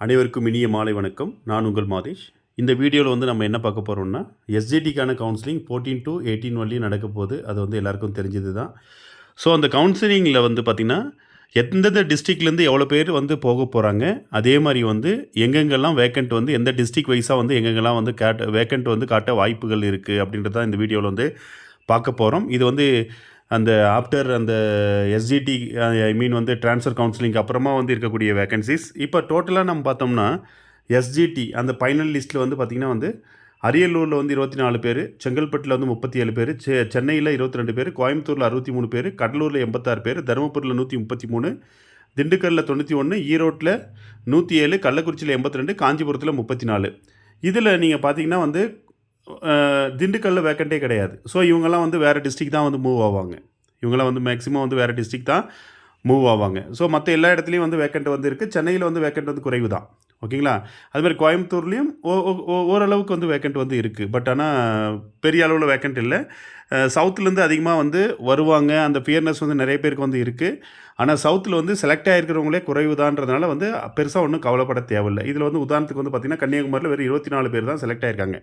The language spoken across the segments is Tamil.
அனைவருக்கும் இனிய மாலை வணக்கம். நான் உங்கள் மாதேஷ். இந்த வீடியோவில் வந்து நம்ம என்ன பார்க்க போகிறோம்னா எஸ்ஜிடிக்கான கவுன்சிலிங் ஃபோர்டீன் டு எயிட்டீன் வரலையும் நடக்க போகுது. அது வந்து எல்லாருக்கும் தெரிஞ்சது தான் ஸோ அந்த கவுன்சிலிங்கில் வந்து பார்த்திங்கன்னா எந்தெந்த டிஸ்ட்ரிக்ட்லேருந்து எவ்வளோ பேர் வந்து போக போகிறாங்க அதே மாதிரி வந்து எங்கெங்கெல்லாம் வேக்கண்ட் வந்து எந்த டிஸ்ட்ரிக் வைஸாக வந்து எங்கெங்கெல்லாம் வந்து கேட்ட வேக்கண்ட் வந்து காட்ட வாய்ப்புகள் இருக்குது அப்படின்றது தான் இந்த வீடியோவில் வந்து பார்க்க போகிறோம் இது வந்து அந்த ஆஃப்டர் அந்த எஸ்ஜிடி ஐ மீன் வந்து ட்ரான்ஸ்ஃபர் கவுன்சிலிங் அப்புறமா வந்து இருக்கக்கூடிய வேகன்சிஸ் இப்போ டோட்டலாக நம்ம பார்த்தோம்னா எஸ்ஜிடி அந்த ஃபைனல் லிஸ்ட்டில் வந்து பார்த்திங்கன்னா வந்து அரியலூரில் வந்து இருபத்தி நாலு பேர் செங்கல்பட்டில் வந்து முப்பத்தி ஏழு பேர் செ சென்னையில் இருபத்தி ரெண்டு பேர் கோயம்புத்தூரில் அறுபத்தி மூணு பேர் கடலூரில் எண்பத்தாறு பேர் தருமபுரியில் நூற்றி முப்பத்தி மூணு திண்டுக்கல்லில் தொண்ணூற்றி ஒன்று ஈரோட்டில் நூற்றி ஏழு கள்ளக்குறிச்சியில் எண்பத்தி ரெண்டு காஞ்சிபுரத்தில் முப்பத்தி நாலு இதில் நீங்கள் பார்த்தீங்கன்னா வந்து திண்டுக்கல்லில் திண்டுக்கல்ல வேக்கண்ட்டே கிடையாது. ஸோ இவங்கெல்லாம் வந்து வேறு டிஸ்ட்ரிக் தான் வந்து மூவ் ஆவாங்க. இவங்கெல்லாம் வந்து மேக்ஸிமம் வந்து வேறு டிஸ்ட்ரிக் தான் மூவ் ஆவாங்க. ஸோ மற்ற எல்லா இடத்துலையும் வந்து வேக்கண்ட் வந்து இருக்குது சென்னையில் வந்து வேக்கண்ட் வந்து குறைவு தான். ஓகேங்களா அது மாதிரி கோயம்புத்தூர்லேயும் ஓ- ஓ- ஓ- ஓரளவுக்கு வந்து வேக்கண்ட் வந்து இருக்குது பட் ஆனால் பெரிய அளவில் வேக்கண்ட் இல்லை. சவுத்துலேருந்து அதிகமாக வந்து வருவாங்க. அந்த ஃபியர்னஸ் வந்து நிறைய பேருக்கு வந்து இருக்குது ஆனால் சவுத்தில் வந்து செலக்ட் ஆகிருக்கிறவங்களே குறைவுதான்றதுனால வந்து பெருசாக ஒன்றும் கவலைப்பட தேவையில்லை. இதில் வந்து உதாரணத்துக்கு வந்து பார்த்திங்கன்னா கன்னியாகுமரியில் வெறும் இருபத்தி நாலு பேர் தான் செலக்ட் ஆகிருக்காங்க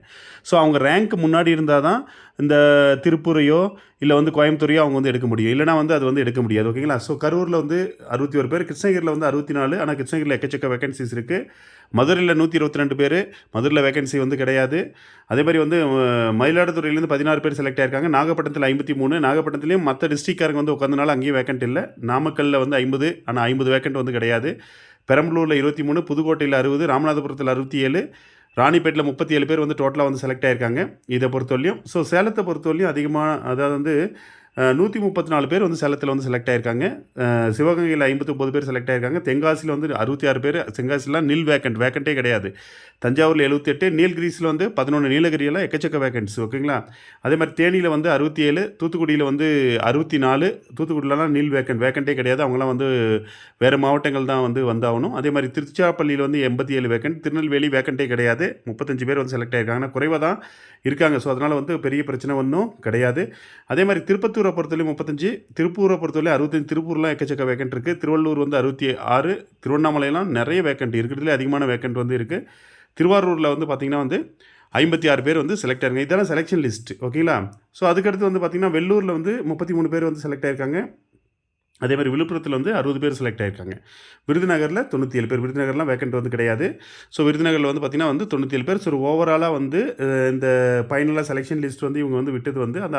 ஸோ அவங்க ரேங்க் முன்னாடி இருந்தால் தான் இந்த திருப்பூரையோ இல்லை வந்து கோயம்புத்தூரையோ அவங்க வந்து எடுக்க முடியும். இல்லைனா வந்து அது வந்து எடுக்க முடியாது. ஓகேங்களா? ஸோ கரூரில் வந்து அறுபத்தி ஒரு பேர் கிருஷ்ணகிரியில் வந்து அறுபத்தி நாலு ஆனால் கிருஷ்ணகிரியில் எக்கச்சக்க வேகன்சிஸ் இருக்குது மதுரையில் நூற்றி இருபத்தி ரெண்டு பேர் மதுரையில் வேகன்சி வந்து கிடையாது. அதே மாதிரி வந்து மயிலாடுதுறையிலேருந்து பதினாறு பேர் செலக்ட் ஆயிருக்காங்க. நாகப்பட்டினத்தில் ஐம்பத்தி மூணு நாகப்பட்டினத்துலேயும் மற்ற டிஸ்ட்ரிக்ட்காரங்க வந்து உட்காந்தனால அங்கேயும் வேக்கண்ட் இல்லை. நாமக்கல்லில் வந்து ஐம்பது ஆனால் ஐம்பது வேக்கண்ட் வந்து கிடையாது. பெரம்பலூரில் இருபத்தி மூணு புதுக்கோட்டையில் அறுபது ராமநாதபுரத்தில் அறுபத்தி ஏழு ராணிப்பேட்டில் முப்பத்தி ஏழு பேர் வந்து டோட்டலாக வந்து செலக்ட் ஆயிருக்காங்க. இதை பொறுத்தவரையும் ஸோ சேலத்தை பொறுத்தவரையும் அதிகமாக அதாவது வந்து நூற்றி முப்பத்தி நாலு பேர் வந்து சேலத்தில் வந்து செலக்ட் ஆயிருக்காங்க. சிவகங்கையில் சிவகங்கையில் ஐம்பத்தொம்பது பேர் செலக்ட் ஆயிருக்காங்க. தென்காசியில் வந்து அறுபத்தி ஆறு பேர் தென்காசிலாம் நில் வேக்கண்ட் வேக்கண்ட்டே கிடையாது. தஞ்சாவூரில் எழுபத்தெட்டு நீலகிரிஸில் வந்து பதினொன்று நீலகிரியெல்லாம் எக்கச்சக்க வேக்கண்ட்ஸ் ஓகேங்களா அதே மாதிரி தேனியில் வந்து அறுபத்தி ஏழு தூத்துக்குடியில் வந்து அறுபத்தி நாலு தூத்துக்குடியிலலாம் நீல் வேக்கண்ட் வேக்கண்ட்டே கிடையாது. அவங்களாம் வந்து வேறு மாவட்டங்கள் தான் வந்து வந்தாகணும். அதே மாதிரி திருச்சிராப்பள்ளியில் வந்து எண்பத்தி ஏழு வேக்கண்ட் திருநெல்வேலி வேக்கண்ட்டே கிடையாது. முப்பத்தஞ்சு பேர் வந்து செலக்ட் ஆயிருக்காங்க. ஆனால் குறைவாக தான் இருக்காங்க. ஸோ அதனால் வந்து பெரிய பிரச்சனை ஒன்றும் கிடையாது. அதே மாதிரி திருப்பத்தூர் பொறுத்தவரையும் முப்பத்தஞ்சு திருப்பூரை பொறுத்தவரை அறுபத்தஞ்சு திருப்பூர்லாம் எக்கச்சக்க வேக்கண்ட் இருக்குது திருவள்ளூர் வந்து அறுபத்தி ஆறு திருவண்ணாமலையெல்லாம் நிறைய வேக்கண்ட் இருக்கிறதுல அதிகமான வேக்கண்ட் வந்து இருக்குது திருவாரூரில் வந்து பார்த்திங்கன்னா வந்து ஐம்பத்தி ஆறு பேர் வந்து செலக்ட் ஆயிருங்க இதெல்லாம் செலெக்ஷன் லிஸ்ட் ஓகேங்களா ஸோ அதுக்கடுத்து வந்து பார்த்திங்கன்னா வெள்ளூரில் வந்து முப்பத்தி மூணு பேர் வந்து செலக்ட் ஆயிருக்காங்க. அதே மாதிரி விழுப்புரத்தில் வந்து அறுபது பேர் செலக்ட் ஆகிருக்காங்க விருதுநகரில் தொண்ணூற்றி ஏழு பேர். விருதுநகர்லாம் வேக்கண்ட் வந்து கிடையாது. ஸோ விருதுநகரில் வந்து பார்த்திங்கன்னா வந்து தொண்ணூற்றி ஏழு பேர் ஸோ ஓவராலாக வந்து இந்த ஃபைனலாக செலெக்ஷன் லிஸ்ட் வந்து இவங்க வந்து விட்டது வந்து அந்த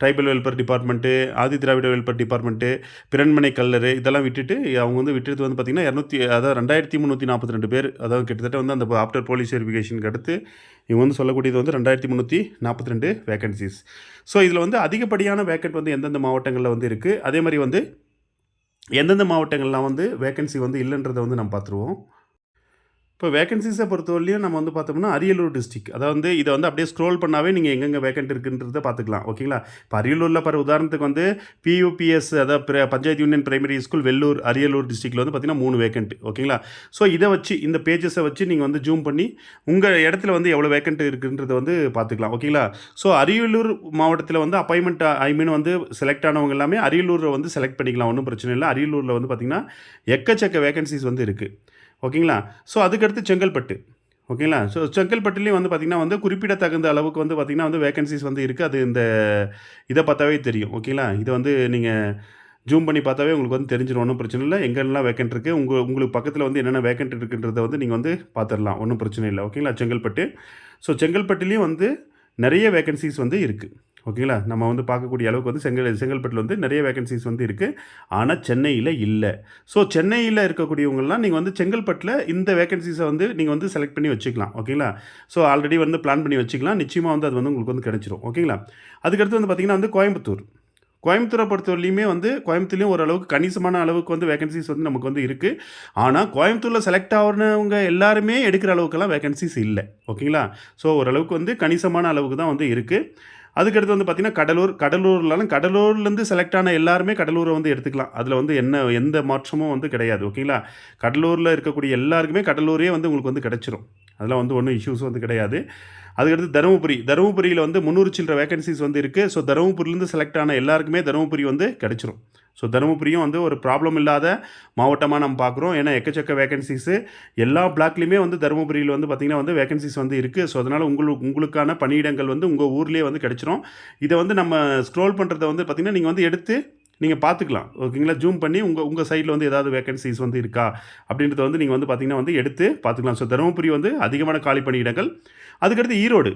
tribal welfare department Adi Dravida welfare department பிறன்மனை கல்லறு இதெல்லாம் விட்டுட்டு அவங்க வந்து விட்டது வந்து பார்த்திங்கன்னா இரநூத்தி அதாவது ரெண்டாயிரத்தி முந்நூற்றி நாற்பத்தி ரெண்டு பேர். அதாவது கிட்டத்தட்ட வந்து அந்த ஆஃப்டர் போலீஸ் வெரிஃபிகேஷனுக்கு அடுத்து இவங்க வந்து சொல்லக்கூடியது வந்து ரெண்டாயிரத்தி முந்நூற்றி நாற்பத்தி ரெண்டு வேக்கன்சிஸ் ஸோ இதில் வந்து அதிகப்படியான வேக்கண்ட் வந்து எந்தெந்த மாவட்டங்களில் வந்து இருக்குது அதே மாதிரி வந்து எந்தெந்த மாவட்டங்கள்லாம் வந்து வேக்கன்சி வந்து இல்லைன்றதை வந்து நம்ம பார்த்துருவோம். இப்போ வேகன்சிஸை பொறுத்தவரையிலையும் நம்ம வந்து பார்த்தோம்னா அரியலூர் டிஸ்ட்ரிக் அதாவது வந்து இதை வந்து அப்படியே ஸ்க்ரோல் பண்ணாவே நீங்கள் எங்கெங்கே வேகண்ட் இருக்குன்றதை பார்த்துக்கலாம். ஓகேங்களா? இப்போ அரியலூரில் பாரு உதாரணத்துக்கு வந்து பியூபிஎஸ் அதாவது பிர- panchayat union primary school Vellur Ariyalur டிஸ்ட்ரிக்டில் வந்து பார்த்தீங்கன்னா மூணு வேகண்ட் ஓகேங்களா? ஸோ இதை வச்சு இந்த பேஜஸை வச்சு நீங்கள் வந்து ஜூம் பண்ணி உங்கள் இடத்துல வந்து எவ்வளோ வேகண்ட் இருக்குன்றத வந்து பார்த்துக்கலாம் ஓகேங்களா? ஸோ அரியலூர் மாவட்டத்தில் வந்து அப்பாயின்மெண்ட் ஐ மீன் வந்து செலக்ட் ஆனவங்க எல்லாமே அரியலூரில் வந்து செலக்ட் பண்ணிக்கலாம் ஒன்றும் பிரச்சனை இல்லை. அரியலூரில் வந்து பார்த்திங்கன்னா எக்கச்சக்க வேகன்சிஸ் வந்து இருக்குது ஓகேங்களா? ஸோ அதுக்கடுத்து செங்கல்பட்டு. ஓகேங்களா? ஸோ செங்கல்பட்டுலேயும் வந்து பார்த்திங்கன்னா வந்து குறிப்பிடத்தகுந்த அளவுக்கு வந்து பார்த்திங்கன்னா வந்து வேகன்சிஸ் வந்து இருக்குது அது இந்த இதை பார்த்தாவே தெரியும். ஓகேங்களா? இதை வந்து நீங்கள் ஜூம் பண்ணி பார்த்தாவே உங்களுக்கு வந்து தெரிஞ்சிடும் ஒன்றும் பிரச்சனை இல்லை. எங்கெல்லாம் வேக்கண்ட் இருக்குது உங்கள் உங்களுக்கு பக்கத்தில் வந்து என்னென்ன வேக்கண்ட் இருக்குன்றதை வந்து நீங்கள் வந்து பார்த்துடலாம். ஒன்றும் பிரச்சனை இல்லை. ஓகேங்களா? செங்கல்பட்டு. ஸோ செங்கல்பட்டுலேயும் வந்து நிறைய வேகன்சிஸ் வந்து இருக்குது ஓகேங்களா? நம்ம வந்து பார்க்கக்கூடிய அளவுக்கு வந்து செங்கல் செங்கல்பட்டில் வந்து நிறைய வேகன்சிஸ் வந்து இருக்குது ஆனால் சென்னையில் இல்லை. ஸோ சென்னையில் இருக்கக்கூடியவங்கலாம் நீங்கள் வந்து செங்கல்பட்டில் இந்த வேகன்சிஸை வந்து நீங்கள் வந்து செலக்ட் பண்ணி வச்சுக்கலாம். ஓகேங்களா? ஸோ ஆல்ரெடி வந்து பிளான் பண்ணி வச்சுக்கலாம். நிச்சயமாக வந்து அது வந்து உங்களுக்கு வந்து கிடச்சிரும். ஓகேங்களா? அதுக்கடுத்து வந்து பார்த்திங்கன்னா வந்து கோயம்புத்தூர். கோயம்புத்தூரை பொறுத்தவரையிலுமே வந்து கோயம்புத்தூர்லேயும் ஓரளவுக்கு கணிசமான அளவுக்கு வந்து வேகன்சிஸ் வந்து நமக்கு வந்து இருக்குது ஆனால் கோயம்புத்தூரில் செலக்ட் ஆகிறவங்க எல்லாருமே எடுக்கிற அளவுக்கெல்லாம் வேகன்சிஸ் இல்லை. ஓகேங்களா? ஸோ ஓரளவுக்கு வந்து கணிசமான அளவுக்கு தான் வந்து இருக்குது அதுக்கடுத்து வந்து பார்த்திங்கன்னா கடலூர் கடலூர்லாம் கடலூர்லேருந்து செலக்ட் ஆன எல்லாருமே கடலூரை வந்து எடுத்துக்கலாம். அதில் வந்து என்ன எந்த மாற்றமும் வந்து கிடையாது ஓகேங்களா கடலூரில் இருக்கக்கூடிய எல்லாருக்குமே கடலூரே வந்து உங்களுக்கு வந்து கிடச்சிரும். அதெல்லாம் வந்து ஒன்றும் இஷ்யூஸ் வந்து கிடையாது. அதுக்கடுத்து தருமபுரி. தருமபுரியில் வந்து முந்நூறு சில்லற வேகன்சிஸ் வந்து இருக்குது ஸோ தருமபுரியிலேருந்து செலக்ட் ஆன எல்லாருக்குமே தருமபுரி வந்து கிடச்சிரும். ஸோ தருமபுரியும் வந்து ஒரு ப்ராப்ளம் இல்லாத மாவட்டமாக நம்ம பார்க்குறோம். ஏன்னா எக்கச்சக்க வேகன்சிஸு எல்லா பிளாக்லேயுமே வந்து தருமபுரியில் வந்து பார்த்திங்கன்னா வந்து வேகன்சிஸ் வந்து இருக்குது ஸோ அதனால் உங்களுக்கு உங்களுக்கான பணியிடங்கள் வந்து உங்கள் ஊர்லேயே வந்து கிடச்சிரும். இதை வந்து நம்ம ஸ்க்ரோல் பண்ணுறத வந்து பார்த்திங்கன்னா நீங்கள் வந்து எடுத்து நீங்கள் பார்த்துக்கலாம் ஓகேங்களா? ஜூம் பண்ணி உங்கள் உங்கள் சைடில் வந்து ஏதாவது வேகன்சிஸ் வந்து இருக்கா? அப்படின்றத வந்து நீங்கள் வந்து பார்த்திங்கன்னா வந்து எடுத்து பார்த்துக்கலாம் ஸோ தருமபுரி வந்து அதிகமான காலி பணியிடங்கள். அதுக்கடுத்து ஈரோடு.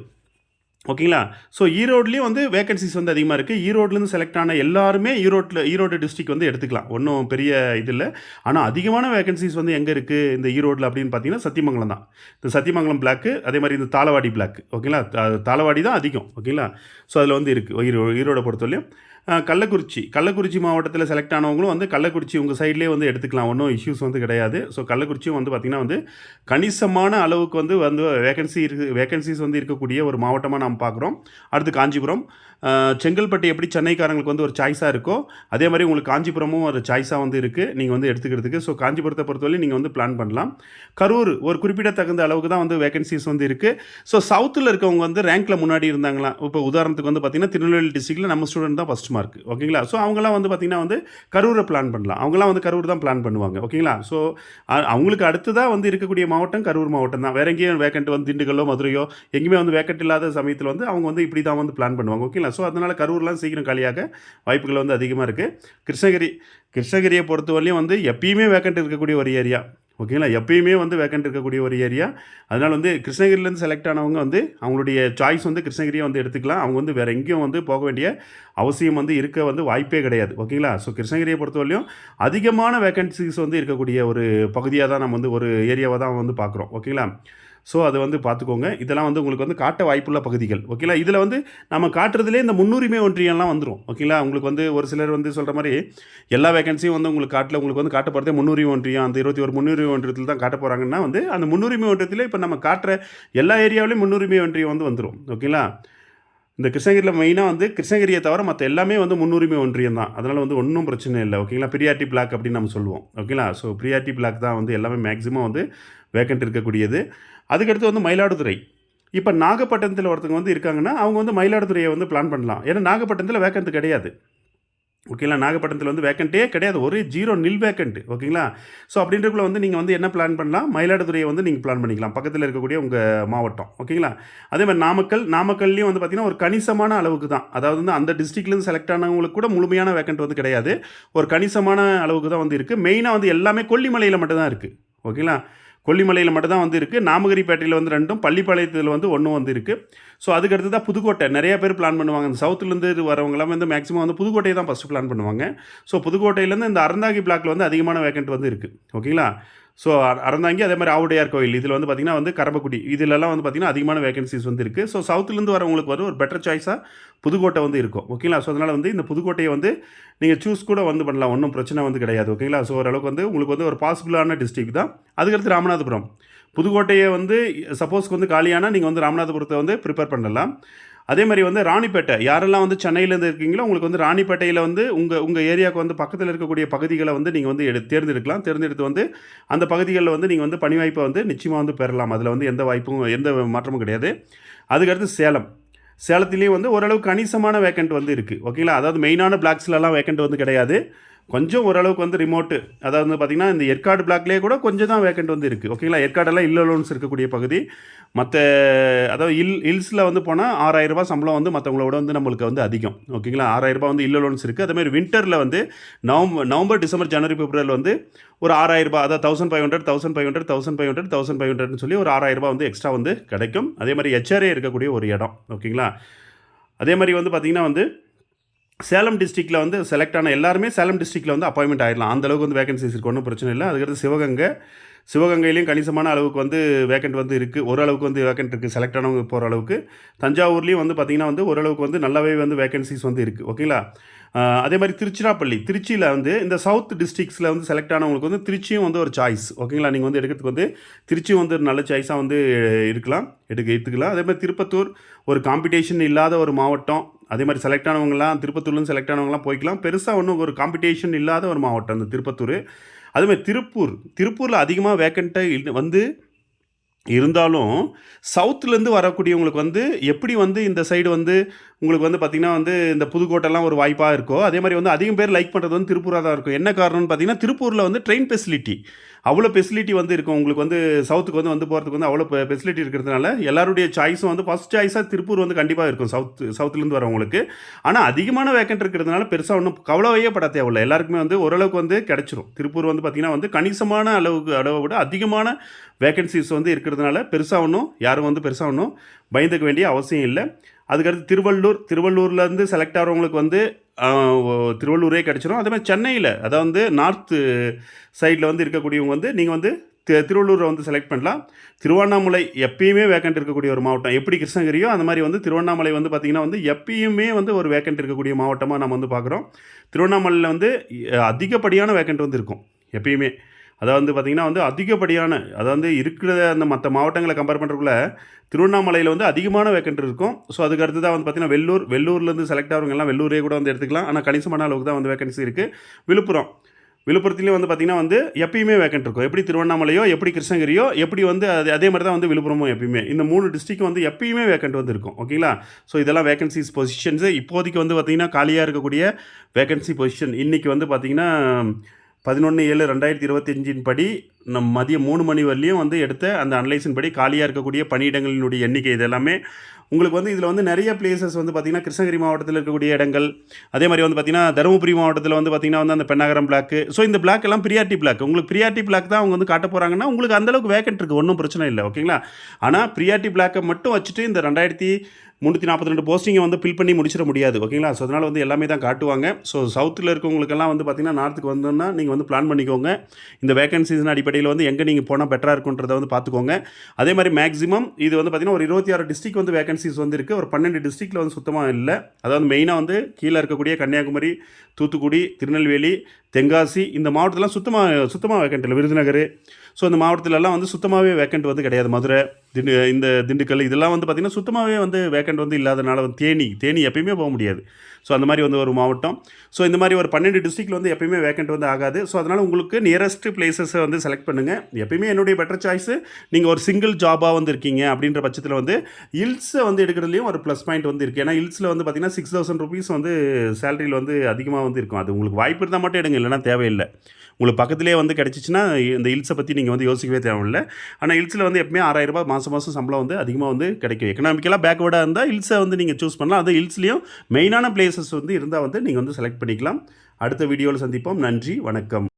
ஓகேங்களா? ஸோ ஈரோட்லேயும் வந்து வேகன்சிஸ் வந்து அதிகமாக இருக்குது ஈரோட்லேருந்து செலக்ட் ஆன எல்லாருமே ஈரோட்டில் ஈரோடு டிஸ்ட்ரிக் வந்து எடுத்துக்கலாம். ஒன்றும் பெரிய இது இல்லை. ஆனால் அதிகமான வேகன்சிஸ் வந்து எங்கே இருக்குது இந்த ஈரோட்டில் அப்படின்னு பார்த்தீங்கன்னா சத்தியமங்கலம் தான். இந்த சத்தியமங்கலம் பிளாக்கு அதே மாதிரி இந்த தாளவாடி பிளாக் ஓகேங்களா? தா- தாளவாடி தான் அதிகம். ஓகேங்களா? ஸோ அதில் வந்து இருக்குது ஈரோ ஈரோடை பொறுத்தவரையும் கள்ளக்குறிச்சி. கள்ளக்குறிச்சி மாவட்டத்தில் செலக்ட் ஆனவங்களும் வந்து கள்ளக்குறிச்சி உங்கள் சைட்லேயே வந்து எடுத்துக்கலாம். ஒன்றும் இஷ்யூஸ் வந்து கிடையாது. ஸோ கள்ளக்குறிச்சியும் வந்து பார்த்திங்கன்னா வந்து கணிசமான அளவுக்கு வந்து வந்து வேகன்சி இருக்கு வேகன்சிஸ் வந்து இருக்கக்கூடிய ஒரு மாவட்டமாக நாம் பார்க்குறோம். அடுத்து காஞ்சிபுரம். செங்கல்பட்டு எப்படி சென்னைக்காரங்களுக்கு வந்து ஒரு சாய்ஸாக இருக்கோ அதே மாதிரி உங்களுக்கு காஞ்சிபுரமும் ஒரு சாய்ஸாக வந்து இருக்குது நீங்கள் வந்து எடுத்துக்கிறதுக்கு. ஸோ காஞ்சிபுரத்தை பொறுத்தவரை நீங்கள் வந்து பிளான் பண்ணலாம். கரூர் ஒரு குறிப்பிடத்தகுந்த அளவுக்கு தான் வந்து வேகன்சிஸ் வந்து இருக்குது ஸோ சவுத்தில் இருக்கவங்க வந்து ரேங்க்கில் முன்னாடி இருந்தாங்களாம் இப்போ உதாரணத்துக்கு வந்து பார்த்தீங்கன்னா திருநெல்வேலி டிஸ்ட்ரிக்டில் நம்ம ஸ்டூடெண்ட் தான் ஃபஸ்ட் மார்க் இருக்குது ஓகேங்களா? ஸோ அவங்களாம் வந்து பார்த்திங்கன்னா வந்து கரூரை பிளான் பண்ணலாம். அவங்களாம் வந்து கரூர் தான் பிளான் பண்ணுவாங்க. ஓகேங்களா? ஸோ அவங்களுக்கு அடுத்ததாக வந்து இருக்கக்கூடிய மாவட்டம் கரூர் மாவட்டம் தான். வேற எங்கேயும் வேக்கண்ட் வந்து திண்டுக்கல்லோ மதுரையோ எங்கேயுமே வந்து வேக்கண்ட் இல்லாத சமயத்தில் வந்து அவங்க வந்து இப்படி தான் வந்து பிளான் பண்ணுவாங்க. ஓகேங்களா? ஸோ அதனால் கரூர்லாம் சீக்கிரம் காலியாக வாய்ப்புகள் வந்து அதிகமாக இருக்குது கிருஷ்ணகிரி கிருஷ்ணகிரியை பொறுத்தவரையும் வந்து எப்பயுமே வேக்கண்ட் இருக்கக்கூடிய ஒரு ஏரியா ஓகேங்களா? எப்பயுமே வந்து வேக்கண்ட் இருக்கக்கூடிய ஒரு ஏரியா அதனால் வந்து கிருஷ்ணகிரிலேருந்து செலக்ட் ஆனவங்க வந்து அவங்களுடைய சாய்ஸ் வந்து கிருஷ்ணகிரியை வந்து எடுத்துக்கலாம். அவங்க வந்து வேறு எங்கேயும் வந்து போக வேண்டிய அவசியம் வந்து இருக்க வந்து வாய்ப்பே கிடையாது. ஓகேங்களா? ஸோ கிருஷ்ணகிரியை பொறுத்தவரையும் அதிகமான வேக்கன்சிஸ் வந்து இருக்கக்கூடிய ஒரு பகுதியாக தான் நம்ம வந்து ஒரு ஏரியாவை தான் வந்து பார்க்குறோம். ஓகேங்களா? ஸோ அதை வந்து பார்த்துக்கோங்க. இதெல்லாம் வந்து உங்களுக்கு வந்து காட்ட வாய்ப்புள்ள பகுதிகள். ஓகேங்களா இதில் வந்து நம்ம காட்டுறதுலேயே இந்த முன்னுரிமை ஒன்றியம்லாம் வந்துடும் ஓகேங்களா உங்களுக்கு வந்து ஒரு சிலர் வந்து சொல்கிற மாதிரி எல்லா வேகன்சியும் வந்து உங்களுக்கு காட்டில் உங்களுக்கு வந்து காட்ட போகிறதே முன்னுரிமை ஒன்றியம். அந்த இருபத்தி ஒரு முன்னுரிமை ஒன்றியத்தில் தான் காட்ட போகிறாங்கன்னா வந்து அந்த முன்னுரிமை ஒன்றியத்தில் இப்போ நம்ம காட்டுற எல்லா ஏரியாவிலையும் முன்னுரிமை ஒன்றியம் வந்து வந்துடும் ஓகேங்களா இந்த கிருஷ்ணகிரியில் மெயினாக வந்து கிருஷ்ணகிரியை தவிர மற்ற எல்லாமே வந்து முன்னுரிமை ஒன்றியம் தான். அதனால் வந்து ஒன்றும் பிரச்சனை இல்லை. ஓகேங்களா பிரியாரிட்டி பிளாக் அப்படின்னு நம்ம சொல்லுவோம். ஓகேங்களா ஸோ பிரியாரிட்டி பிளாக் தான் வந்து எல்லாமே மேக்ஸிமம் வந்து வேக்கண்ட் இருக்கக்கூடியது. அதுக்கடுத்து வந்து மயிலாடுதுறை. இப்போ நாகப்பட்டினத்தில் ஒருத்தவங்க வந்து இருக்காங்கன்னா அவங்க வந்து மயிலாடுதுறையை வந்து பிளான் பண்ணலாம். ஏன்னா நாகப்பட்டினத்தில் வேக்கண்ட் கிடையாது. ஓகேங்களா? நாகப்பட்டினத்தில் வந்து வேக்கண்ட்டே கிடையாது. ஒரு ஜீரோ நில் வேக்கண்ட் ஓகேங்களா? ஸோ அப்படின்றக்குள்ள வந்து நீங்கள் வந்து என்ன பிளான் பண்ணலாம்? மயிலாடுதுறையை வந்து நீங்கள் பிளான் பண்ணிக்கலாம். பக்கத்தில் இருக்கக்கூடிய உங்கள் மாவட்டம் ஓகேங்களா? அதே மாதிரி நாமக்கல் நாமக்கல்லையும் வந்து பார்த்திங்கன்னா ஒரு கணிசமான அளவுக்கு தான். அதாவது வந்து அந்த டிஸ்ட்ரிக்ட்லேருந்து செலக்ட் ஆனவங்களுக்கு கூட முழுமையான வேக்கண்ட் வந்து கிடையாது. ஒரு கணிசமான அளவுக்கு தான் வந்து இருக்குது மெயினாக வந்து எல்லாமே கொல்லிமலையில் மட்டும்தான் இருக்குது ஓகேங்களா? கொல்லிமலையில் மட்டும்தான் வந்து இருக்குது நாமகிரிப்பேட்டையில் வந்து ரெண்டும் பள்ளிப்பாளையத்தில் வந்து ஒன்றும் வந்து இருக்குது ஸோ அதுக்கடுத்து தான் புதுக்கோட்டை. நிறைய பேர் பிளான் பண்ணுவாங்க. இந்த சவுத்துலேருந்து இது வரவங்களாம் வந்து மேக்ஸிமம் வந்து புதுக்கோட்டையை தான் ஃபஸ்ட்டு பிளான் பண்ணுவாங்க. ஸோ புதுக்கோட்டையிலேருந்து இந்த அறந்தாங்கி பிளாக்ல வந்து அதிகமான வேக்கண்ட் வந்து இருக்குது ஓகேங்களா ஸோ அறந்தாங்கி அதே மாதிரி ஆவுடையார் கோயில். இதில் வந்து பார்த்திங்கன்னா வந்து கரம்பக்குடி. இதிலெல்லாம் வந்து பார்த்திங்கன்னா அதிகமான வேகன்சிஸ் வந்து இருக்குது ஸோ சவுத்துலேருந்து வரவங்களுக்கு வந்து ஒரு பெட்டர் சாய்ஸாக புதுக்கோட்டை வந்து இருக்கும். ஓகேங்களா ஸோ அதனால் வந்து இந்த புதுக்கோட்டையை வந்து நீங்கள் சூஸ் கூட வந்து பண்ணலாம். ஒன்றும் பிரச்சனை வந்து கிடையாது. ஓகேங்களா ஸோ ஓரளவுக்கு வந்து உங்களுக்கு வந்து ஒரு பாசிபிளான டிஸ்ட்ரிக்ட் தான். அதுக்கடுத்து ராமநாதபுரம். புதுக்கோட்டையை வந்து சப்போஸ்க்கு வந்து காலியானால் நீங்கள் வந்து ராமநாதபுரத்தை வந்து ப்ரிப்பேர் பண்ணலாம். அதே மாதிரி வந்து ராணிப்பேட்டை. யாரெல்லாம் வந்து சென்னையிலேருந்து இருக்கீங்களோ உங்களுக்கு வந்து ராணிப்பேட்டையில் வந்து உங்கள் உங்கள் ஏரியாவுக்கு வந்து பக்கத்தில் இருக்கக்கூடிய பகுதிகளை வந்து நீங்கள் வந்து எடு தேர்ந்தெடுக்கலாம். தேர்ந்தெடுத்து வந்து அந்த பகுதிகளில் வந்து நீங்கள் வந்து பணி வாய்ப்பை வந்து நிச்சயமாக வந்து பெறலாம். அதில் வந்து எந்த வாய்ப்பும் எந்த மாற்றமும் கிடையாது. அதுக்கடுத்து சேலம். சேலத்துலேயும் வந்து ஓரளவு கணிசமான வேக்கண்ட் வந்து இருக்குது ஓகேங்களா? அதாவது மெயினான பிளாக்ஸ்லலாம் வேக்கண்ட் வந்து கிடையாது. கொஞ்சம் ஓரளவுக்கு வந்து ரிமோட்டு அதாவது வந்து பார்த்திங்கன்னா இந்த ஏற்காடு பிளாக்லேயே கூட கொஞ்சம் தான் வேக்கண்ட் வந்து இருக்குது ஓகேங்களா ஏற்காடெல்லாம் இல்ல லோன்ஸ் இருக்கக்கூடிய பகுதி. மற்ற அதாவது இல் ஹில்ஸில் வந்து போனால் ஆறாயிரரூபா சம்பளம் வந்து மற்றவங்களோட வந்து நம்மளுக்கு வந்து அதிகம். ஓகேங்களா ஆறாயிரரூபா வந்து இல்ல லோன்ஸ் இருக்குது அதேமாதிரி வின்டரில் வந்து நவம்பர் நவம்பர் டிசம்பர் ஜனவரி பிப்ரவரியில் வந்து ஒரு ஆறாயிரரூபா அதாவது thousand five hundred thousand five hundred thousand five hundred thousand five ஹண்ட்ரட்னு சொல்லி ஒரு ஆறாயிரரூபா வந்து எக்ஸ்ட்ரா வந்து கிடைக்கும். அதே மாதிரி ஹெச்ஆர்ஏ இருக்கக்கூடிய ஒரு இடம். ஓகேங்களா அதே மாதிரி வந்து பார்த்திங்கன்னா வந்து சேலம் டிஸ்ட்ரிக்ட்டில் வந்து செலக்ட் ஆன எல்லாருமே சேலம் டிஸ்ட்ரிக்ட்டில் வந்து அப்பாயின்மெண்ட் ஆயிடலாம் அந்த அளவுக்கு வந்து வேகன்சிஸ் இருக்கு. ஒன்றும் பிரச்சனை இல்லை. அதுக்கடுத்து சிவகங்கை சிவகங்கையிலையும் கணிசமான அளவுக்கு வந்து வேக்கண்ட் வந்து இருக்குது ஓரளவுக்கு வந்து வேக்கண்ட் இருக்குது செலக்ட் ஆனவங்க போகிற அளவுக்கு. தஞ்சாவூர்லேயும் வந்து பார்த்திங்கன்னா வந்து ஓரளவுக்கு வந்து நல்லாவே வந்து வேக்கன்சிஸ் வந்து இருக்குது ஓகேங்களா அதே மாதிரி திருச்சிராப்பள்ளி. திருச்சியில் வந்து இந்த சவுத் டிஸ்ட்ரிக்ஸில் வந்து செலக்ட் ஆனவங்களுக்கு வந்து திருச்சியும் வந்து ஒரு சாய்ஸ் ஓகேங்களா நீங்கள் வந்து எடுக்கிறதுக்கு வந்து திருச்சியும் வந்து ஒரு நல்ல சாய்ஸாக வந்து இருக்கலாம் எடுக்க எடுத்துக்கலாம். அதே மாதிரி திருப்பத்தூர் ஒரு காம்படிஷன் இல்லாத ஒரு மாவட்டம். அதே மாதிரி செலக்ட் ஆனவங்களாம் திருப்பத்தூர்லேருந்து செலக்ட் ஆனவங்களாம் போய்க்கலாம். பெருசாக ஒன்றும் ஒரு காம்படிஷன் இல்லாத ஒரு மாவட்டம் அந்த திருப்பத்தூர். அதுமாதிரி திருப்பூர். திருப்பூரில் அதிகமாக வேக்கண்ட்டாக வந்து இருந்தாலும் சவுத்துலேருந்து வரக்கூடியவங்களுக்கு வந்து எப்படி வந்து இந்த சைடு வந்து உங்களுக்கு வந்து பார்த்திங்கன்னா வந்து இந்த புதுக்கோட்டைலாம் ஒரு வாய்ப்பாக இருக்கோ அதே மாதிரி வந்து அதிகம் பேர் லைக் பண்ணுறது வந்து திருப்பூராக தான் இருக்கும். என்ன காரணம்னு பார்த்தீங்கன்னா திருப்பூரில் வந்து ட்ரெயின் ஃபெசிலிட்டி அவ்வளோ ஃபெசிலிட்டி வந்து இருக்கும். உங்களுக்கு வந்து சவுத்துக்கு வந்து வந்து போகிறதுக்கு வந்து அவ்வளோ ஃபெசிலிட்டி இருக்கிறதுனால எல்லாருடைய சாய்ஸும் வந்து ஃபஸ்ட் சாய்ஸாக திருப்பூர் வந்து கண்டிப்பாக இருக்கும். சவுத் சவுத்துலேருந்து வரவங்களுக்கு. ஆனால் அதிகமான வேக்கண்ட் இருக்கிறதுனால பெருசாக ஒன்றும் கவலையே பட தேவையில்லை. எல்லாருக்குமே வந்து ஓரளவுக்கு வந்து கிடச்சிரும். திருப்பூர் வந்து பார்த்திங்கன்னா வந்து கணிசமான அளவுக்கு அளவை விட அதிகமான வேக்கன்சிஸ் வந்து இருக்கிறதுனால பெருசாக ஒன்றும் யாரும் வந்து பெருசாக ஒன்றும் பயந்துக்க வேண்டிய அவசியம் இல்லை. அதுக்கடுத்து திருவள்ளூர் திருவள்ளூர்லேருந்து செலக்ட் ஆகிறவங்களுக்கு வந்து திருவள்ளூரே கிடச்சிரும். அதே மாதிரி சென்னையில் அதாவது வந்து நார்த்து சைடில் வந்து இருக்கக்கூடியவங்க வந்து நீங்கள் வந்து தி- திருவள்ளூரை வந்து செலக்ட் பண்ணலாம். திருவண்ணாமலை எப்பயுமே வேக்கண்ட் இருக்கக்கூடிய ஒரு மாவட்டம். எப்படி கிருஷ்ணகிரியோ அந்த மாதிரி வந்து திருவண்ணாமலை வந்து பார்த்திங்கன்னா வந்து எப்பயுமே வந்து ஒரு வேக்கண்ட் இருக்கக்கூடிய மாவட்டமாக நம்ம வந்து பார்க்குறோம் திருவண்ணாமலையில் வந்து அதிகப்படியான வேக்கண்ட் வந்து இருக்கும் எப்பயுமே. அதாவது வந்து பார்த்திங்கன்னா வந்து அதிகப்படியான அதாவது இருக்கிற அந்த மற்ற மாவட்டங்களை கம்பேர் பண்ணுறக்குள்ள திருவண்ணாமலையில் வந்து அதிகமான வேக்கண்ட் இருக்கும். ஸோ அதுக்கு அடுத்து தான் வந்து பார்த்திங்கன்னா வெள்ளூர் வெள்ளூர்லேருந்து செலக்ட் ஆகிறவங்க எல்லாம் வெள்ளூரே கூட வந்து எடுத்துக்கலாம். ஆனால் கணிசமான அளவுக்கு தான் வந்து வேக்கன்சி இருக்குது விழுப்புரம் விழுப்புரத்துலேயும் வந்து பார்த்திங்கன்னா வந்து எப்பயுமே வேக்கண்ட் இருக்கும். எப்படி திருவண்ணாமலையோ எப்படி கிருஷ்ணகிரியோ எப்படி வந்து அது அதே மாதிரி தான் வந்து விழுப்புரமும் எப்பயுமே. இந்த மூணு டிஸ்ட்ரிக்ட் வந்து எப்பயுமே வேக்கண்ட் வந்து இருக்கும். ஓகேங்களா ஸோ இதெல்லாம் வேகன்சிஸ் பொசிஷன்ஸு இப்போதைக்கு வந்து பார்த்திங்கன்னா காலியாக இருக்கக்கூடிய வேகன்சி பொசிஷன் இன்றைக்கி வந்து பார்த்திங்கன்னா பதினொன்று ஏழு ரெண்டாயிரத்தி இருபத்தஞ்சின் படி நம் மதியம் மூணு மணி வரலையும் வந்து எடுத்த அந்த அனலைஸின் படி காலியாக இருக்கக்கூடிய பணியிடங்களினுடைய எண்ணிக்கை இது எல்லாமே. உங்களுக்கு வந்து இதில் வந்து நிறைய பிளேசஸ் வந்து பார்த்திங்கன்னா கிருஷ்ணகிரி மாவட்டத்தில் இருக்கக்கூடிய இடங்கள் அதே மாதிரி வந்து பார்த்திங்கன்னா தருமபுரி மாவட்டத்தில் வந்து பார்த்திங்கன்னா வந்து அந்த பெண்ணாகரம் பிளாக்கு ஸோ இந்த பிளாக் எல்லாம் பிரியாரிட்டி பிளாக் உங்களுக்கு பிரியாரிட்டி பிளாக் தான் அவங்க வந்து காட்ட போகிறாங்கன்னா உங்களுக்கு அந்தளவுக்கு வேக்கண்ட் இருக்குது ஒன்றும் பிரச்சனை இல்லை. ஓகேங்களா ஆனால் பிரியாரிட்டி பிளாக்கை மட்டும் வச்சுட்டு இந்த ரெண்டாயிரத்தி முந்நூற்றி நாற்பத்தி ரெண்டு போஸ்டிங்கை வந்து ஃபில் பண்ணி முடிச்சிட முடியாது ஓகேங்களா ஸோ அதனால் வந்து எல்லாமே தான் காட்டுவாங்க. ஸோ சவுத்தில் இருக்கவங்களுக்கெல்லாம் வந்து பார்த்திங்கன்னா நார்த்துக்கு வந்தோம்னா நீங்கள் வந்து பிளான் பண்ணிக்கோங்க. இந்த வேகன்சிஸின் அடிப்படையில் வந்து எங்கே நீங்கள் போனால் பெட்டராக இருக்குன்றதை வந்து பார்த்துக்கோங்க அதே மாதிரி மேக்ஸிமம் இது வந்து பார்த்திங்கன்னா ஒரு இருபத்தி ஆறு டிஸ்ட்ரிக் வந்து வேகன்சிஸ் வந்து இருக்குது ஒரு பன்னெண்டு டிஸ்ட்ரிக்டில் வந்து சுத்தமாக இல்லை. அதாவது மெயினாக வந்து கீழே இருக்கக்கூடிய கன்னியாகுமரி தூத்துக்குடி திருநெல்வேலி தென்காசி இந்த மாவட்டத்திலாம் சுத்தமாக சுத்தமாக வேக்கண்ட் இல்லை. விருதுநகர். ஸோ இந்த மாவட்டத்திலலாம் வந்து சுத்தமாகவே வேக்கண்ட் வந்து கிடையாது. மதுரை திண்டு இந்த திண்டுக்கல் இதெல்லாம் வந்து பார்த்திங்கன்னா சுத்தமாகவே வந்து வேக்கண்ட் வந்து இல்லாதனால வந்து தேனி தேனி எப்பயுமே போக முடியாது. ஸோ அந்த மாதிரி வந்து ஒரு மாவட்டம். ஸோ இந்த மாதிரி ஒரு பன்னெண்டு டிஸ்ட்ரிக்டில் வந்து எப்பயுமே வேக்கண்ட் வந்து ஆகாது. ஸோ அதனால் உங்களுக்கு நியரஸ்ட் பிளேசஸை வந்து செலக்ட் பண்ணுங்கள் எப்பயுமே என்னுடைய பெட்டர் சாய்ஸு நீங்கள் ஒரு சிங்கிள் ஜாபாக வந்து இருக்கீங்க அப்படின்ற பட்சத்தில் வந்து இல்ஸை வந்து எடுக்கிறதுலையும் ஒரு ப்ளஸ் பாயிண்ட் வந்து இருக்குது ஏன்னா இல்ஸில் வந்து பார்த்திங்கன்னா சிக்ஸ் தௌசண்ட் ருபீஸ் வந்து சேலரியில் வந்து அதிகமாக வந்து இருக்கும். அது உங்களுக்கு வாய்ப்பு இருந்தால் மட்டும் எடுங்க இல்லைன்னா தேவையில்லை. உங்களுக்கு பக்கத்துலேயே வந்து கிடச்சிச்சின்னா இந்த ஹில்ஸை பற்றி நீங்கள் வந்து யோசிக்கவே தேவையில்லை. ஆனால் ஹில்ஸில் வந்து எப்பவுமே ஆறாயிரம் ரூபாய் மாதம் மாதம் சம்பளம் வந்து அதிகமாக வந்து கிடைக்கும். எக்கனாமிக்கலாக பேக்வேர்டாக இருந்தால் ஹில்ஸை வந்து நீங்கள் சூஸ் பண்ணலாம். அது ஹில்ஸ்லேயும் மெயினான பிளேசஸ் வந்து இருந்தால் வந்து நீங்கள் வந்து செலக்ட் பண்ணிக்கலாம். அடுத்த வீடியோவில் சந்திப்போம். நன்றி வணக்கம்.